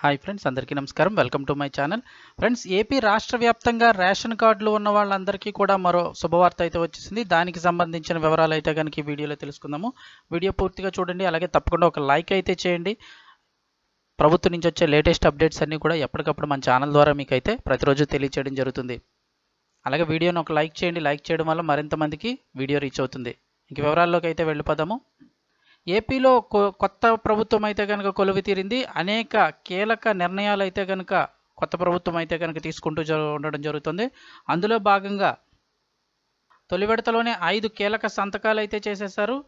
Hi friends అందరికీ నమస్కారం. Welcome to my channel. Friends AP రాష్ట్ర వ్యాప్తంగా రేషన్ కార్డులు ఉన్న వాళ్ళందరికీ కూడా మరో శుభవార్త అయితే వచ్చేసింది. దానికి సంబంధించిన వివరాలు అయితే కనుక ఈ వీడియోలో తెలుసుకుందాము. వీడియో పూర్తిగా చూడండి అలాగే తప్పకుండా ఒక లైక్ అయితే చేయండి. ప్రభుత్వం నుంచి వచ్చే లేటెస్ట్ అప్డేట్స్ అన్నీ కూడా ఎప్పటికప్పుడు మన ఛానల్ ద్వారా మీకు అయితే ప్రతిరోజు తెలియచేయడం జరుగుతుంది. అలాగే వీడియోని ఒక లైక్ చేయండి. లైక్ చేయడం వల్ల మరింత మందికి వీడియో రీచ్ అవుతుంది. ఇంక వివరాల్లోకి అయితే వెళ్ళిపోదాము. ఏపీలో కొ- కొత్త ప్రభుత్వం అయితే కనుక కొలువు తీరింది. అనేక కీలక నిర్ణయాలు అయితే కనుక కొత్త ప్రభుత్వం అయితే కనుక తీసుకుంటూ ఉండడం జరుగుతుంది. అందులో భాగంగా తొలి విడతలోనే ఐదు కీలక సంతకాలు అయితే చేసేశారు.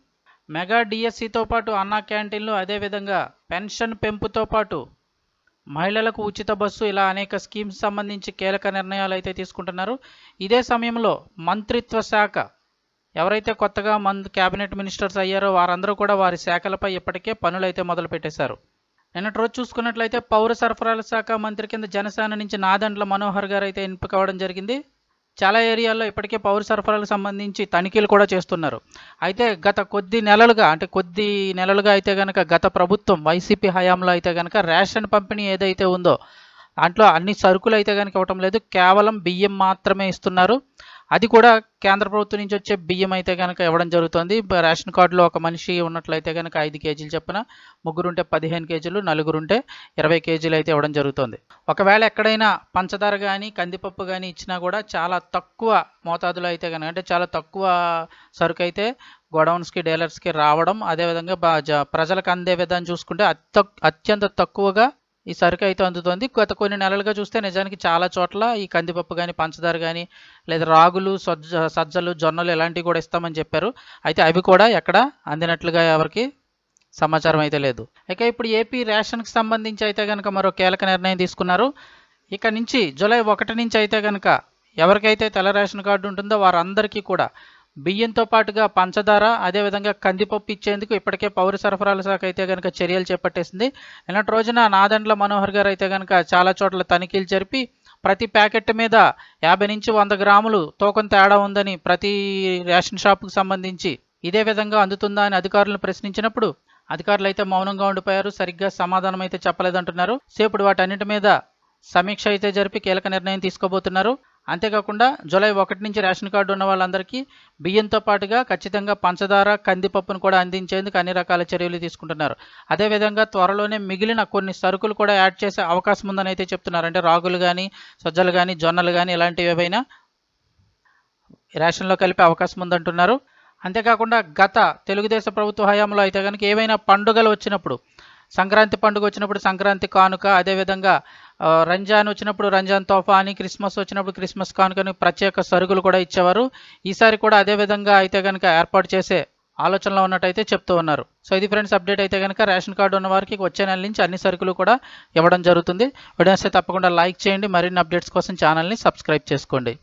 మెగా డిఎస్సితో పాటు అన్నా క్యాంటీన్లు అదేవిధంగా పెన్షన్ పెంపుతో పాటు మహిళలకు ఉచిత బస్సు ఇలా అనేక స్కీమ్స్ సంబంధించి కీలక నిర్ణయాలు అయితే తీసుకుంటున్నారు. ఇదే సమయంలో మంత్రిత్వ శాఖ ఎవరైతే కొత్తగా మంద్ క్యాబినెట్ మినిస్టర్స్ అయ్యారో వారందరూ కూడా వారి శాఖలపై ఇప్పటికే పనులైతే మొదలుపెట్టేశారు. నిన్నటి రోజు చూసుకున్నట్లయితే పౌర సరఫరాల శాఖ మంత్రి కింద జనసేన నుంచి నాదండ్ల మనోహర్ గారు అయితే ఎంపిక అవ్వడం జరిగింది. చాలా ఏరియాల్లో ఇప్పటికే పౌర సరఫరాలకు సంబంధించి తనిఖీలు కూడా చేస్తున్నారు. అయితే గత కొద్ది నెలలుగా అంటే కొద్ది నెలలుగా అయితే కనుక గత ప్రభుత్వం వైసీపీ హయాంలో అయితే కనుక రేషన్ పంపిణీ ఏదైతే ఉందో దాంట్లో అన్ని సరుకులు అయితే కనుక ఇవ్వటం లేదు. కేవలం బియ్యం మాత్రమే ఇస్తున్నారు. అది కూడా కేంద్ర ప్రభుత్వం నుంచి వచ్చే బియ్యం అయితే కనుక ఇవ్వడం జరుగుతుంది. రేషన్ కార్డులో ఒక మనిషి ఉన్నట్లయితే కనుక ఐదు కేజీలు చొప్పున ముగ్గురుంటే పదిహేను కేజీలు నలుగురుంటే ఇరవై కేజీలు అయితే ఇవ్వడం జరుగుతుంది. ఒకవేళ ఎక్కడైనా పంచదార కానీ కందిపప్పు కానీ ఇచ్చినా కూడా చాలా తక్కువ మోతాదులో అయితే కనుక అంటే చాలా తక్కువ సరుకు అయితే గోడౌన్స్కి డీలర్స్కి రావడం అదేవిధంగా బా- జ- ప్రజలకు అందే విధానం చూసుకుంటే అత్య అత్యంత తక్కువగా ఈ సరుకు అయితే అందుతోంది. గత కొన్ని నెలలుగా చూస్తే నిజానికి చాలా చోట్ల ఈ కందిపప్పు కానీ పంచదార కానీ లేదా రాగులు సజ్జ సజ్జలు జొన్నలు ఇలాంటివి కూడా ఇస్తామని చెప్పారు. అయితే అవి కూడా ఎక్కడ అందినట్లుగా ఎవరికి సమాచారం అయితే లేదు. ఇక ఇప్పుడు ఏపీ రేషన్కి సంబంధించి అయితే కనుక మరో కీలక నిర్ణయం తీసుకున్నారు. ఇక నుంచి జూలై ఒకటి నుంచి అయితే కనుక ఎవరికైతే తెల్ల రేషన్ కార్డు ఉంటుందో వారందరికీ కూడా బియ్యంతో పాటుగా పంచదార అదేవిధంగా కందిపప్పు ఇచ్చేందుకు ఇప్పటికే పౌర సరఫరాల శాఖ అయితే కనుక చర్యలు చేపట్టేసింది. నిన్నటి రోజున నాదండ్ల మనోహర్ గారు అయితే కనుక చాలా చోట్ల తనిఖీలు జరిపి ప్రతి ప్యాకెట్ మీద యాభై నుంచి వంద గ్రాములు తూకం తేడా ఉందని ప్రతి రేషన్ షాపుకు సంబంధించి ఇదే విధంగా అందుతుందా అని అధికారులను ప్రశ్నించినప్పుడు అధికారులు అయితే మౌనంగా ఉండిపోయారు. సరిగ్గా సమాధానం అయితే చెప్పలేదంటున్నారు. సేపుడు వాటన్నిటి మీద సమీక్ష అయితే జరిపి కీలక నిర్ణయం తీసుకోబోతున్నారు. అంతేకాకుండా జూలై ఒకటి నుంచి రేషన్ కార్డు ఉన్న వాళ్ళందరికీ బియ్యంతో పాటుగా ఖచ్చితంగా పంచదార కందిపప్పును కూడా అందించేందుకు అన్ని రకాల చర్యలు తీసుకుంటున్నారు. అదేవిధంగా త్వరలోనే మిగిలిన కొన్ని సరుకులు కూడా యాడ్ చేసే అవకాశం ఉందని అయితే చెప్తున్నారు. అంటే రాగులు కానీ సజ్జలు కానీ జొన్నలు కానీ ఇలాంటివి ఏవైనా రేషన్లో కలిపే అవకాశం ఉందంటున్నారు. అంతేకాకుండా గత తెలుగుదేశం ప్రభుత్వ హయాంలో అయితే కనుక ఏవైనా పండుగలు వచ్చినప్పుడు సంక్రాంతి పండుగ వచ్చినప్పుడు సంక్రాంతి కానుక అదేవిధంగా రంజాన్ వచ్చినప్పుడు రంజాన్ తోఫా అని క్రిస్మస్ వచ్చినప్పుడు క్రిస్మస్ కానుకని ప్రత్యేక సరుకులు కూడా ఇచ్చేవారు. ఈసారి కూడా అదే విధంగా అయితే కనుక ఏర్పాటు చేసే ఆలోచనలో ఉన్నట్టయితే చెప్తూ ఉన్నారు. సో ఇది ఫ్రెండ్స్ అప్డేట్ అయితే కనుక రేషన్ కార్డు ఉన్న వారికి వచ్చే నెల నుంచి అన్ని సరుకులు కూడా ఇవ్వడం జరుగుతుంది. వీడియోస్ తప్పకుండా లైక్ చేయండి. మరిన్ని అప్డేట్స్ కోసం ఛానల్ని సబ్స్క్రైబ్ చేసుకోండి.